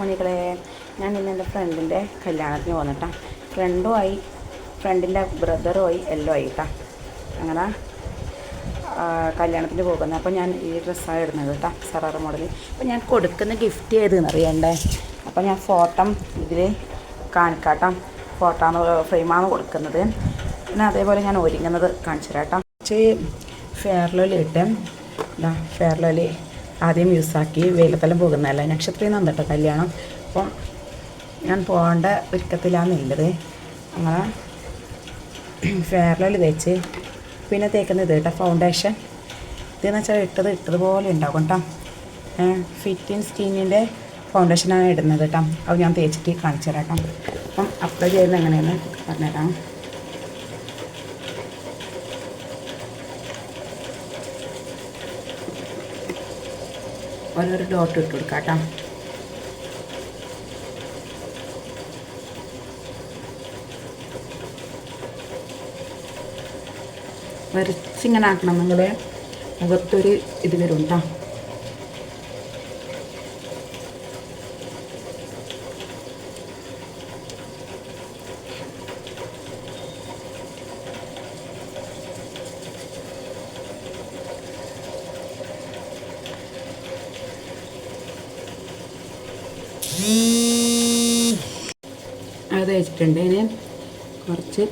മണികളെ ഞാൻ ഇന്ന് എന്റെ ഫ്രണ്ടിന്റെ കല്യാണത്തിന് പോന്നിട്ടാ. ഫ്രണ്ടുമായി ഫ്രണ്ടിന്റെ ബ്രദറുമായി എല്ലാം ആയിട്ടാ. അങ്ങനെ കല്യാണത്തിന് പോകുന്നത്. അപ്പോൾ ഞാൻ ഈ ഡ്രസ്സാണ് ഇടുന്നത് കേട്ടോ സറാറ് മോഡൽ അപ്പോൾ ഞാൻ കൊടുക്കുന്ന ഗിഫ്റ്റ് ഏതെന്ന് അറിയണ്ടേ? അപ്പോൾ ഞാൻ ഫോട്ടോ ഇതിൽ കാണിക്കാട്ടാം. ഫോട്ടോ ഫ്രെയിമാണ് കൊടുക്കുന്നത്. പിന്നെ അതേപോലെ ഞാൻ ഒരുങ്ങുന്നത് കാണിച്ചു തരാം കേട്ടോ ഫെയർലോലി ഇട്ട് ഇതാ ഫെയർലോലി ആദ്യം യൂസാക്കി വെയിലത്തെല്ലാം പോകുന്നതല്ല? നക്ഷത്രം നന്ന് കേട്ടോ കല്യാണം. അപ്പം ഞാൻ പോകേണ്ട ഒരുക്കത്തിലാണ് ഉള്ളത് അങ്ങനെ ഫെയർലോലി തേച്ച് പിന്നെ തേക്കുന്നത് കേട്ടോ ഫൗണ്ടേഷൻ ഇതെന്ന് വെച്ചാൽ ഇട്ടത് ഇട്ടതുപോലെ ഉണ്ടാകും കേട്ടോ. ഫിറ്റിൻ സ്കിന്നിന്റെ ഫൗണ്ടേഷനാണ് ഇടുന്നത് കേട്ടോ. അത് ഞാൻ തേച്ചിട്ട് കാണിച്ചു തരാം കേട്ടോ. അപ്പം അപ്ലൈ ചെയ്യുന്നത് എങ്ങനെയാണെന്ന് പറഞ്ഞുതരാം. ഓരോരോ ഡോട്ട് ഇട്ട് കൊടുക്കാം കേട്ടോ. വരച്ചിങ്ങനെ ആക്കണം നിങ്ങളുടെ മുഖത്തൊരു ഇത് വരും കേട്ടോ. അത് വെച്ചിട്ടുണ്ട്. അതിന് കുറച്ച്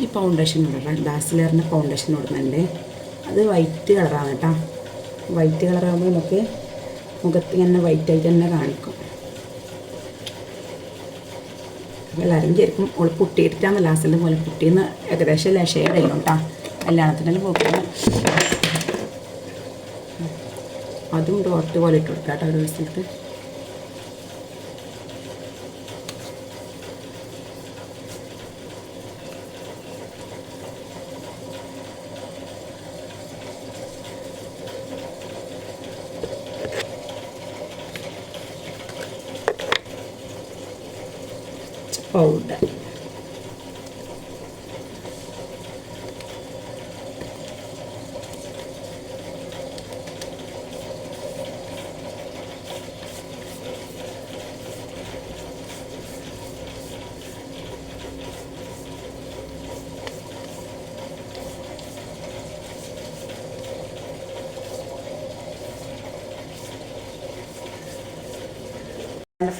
ഈ ഫൗണ്ടേഷൻ ഇടണം ഡാസിലറിന്റെ ഫൗണ്ടേഷൻ ഇടുന്നുണ്ട്. അത് വൈറ്റ് കളറാണ് കേട്ടോ. വൈറ്റ് കളറാകുമ്പോൾ നമുക്ക് മുഖത്ത് തന്നെ വൈറ്റായിട്ട് തന്നെ കാണിക്കും. അപ്പോൾ എല്ലാവരും ശരിക്കും ഓൾ പൊട്ടിയിട്ടാണ് ലാസ്റ്റിൽ പോലെ പൊട്ടിയെന്ന് ഏകദേശം ലക്ഷയടല്ലോ കേട്ടോ. കല്യാണത്തിന്റെ പോകുന്നത് അതും ഡോട്ട് പോലെ ഇട്ട് കൊടുക്കാം കേട്ടോ ഒരു ദിവസത്ത്. പൗഡർ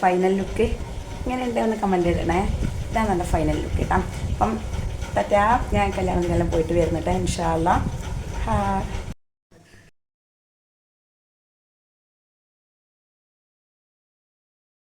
ഫൈനൽ ലുക്ക് ഇങ്ങനെ ഉണ്ട് ഒന്ന് കമന്റ് ഇടണേ. ഇതാണ് നല്ല ഫൈനൽ ലുക്ക് കേട്ടോ. അപ്പം തറ്റാ ഞാൻ കല്യാണത്തിനെല്ലാം പോയിട്ട് വരുന്നിട്ട് ഇൻഷാല്ല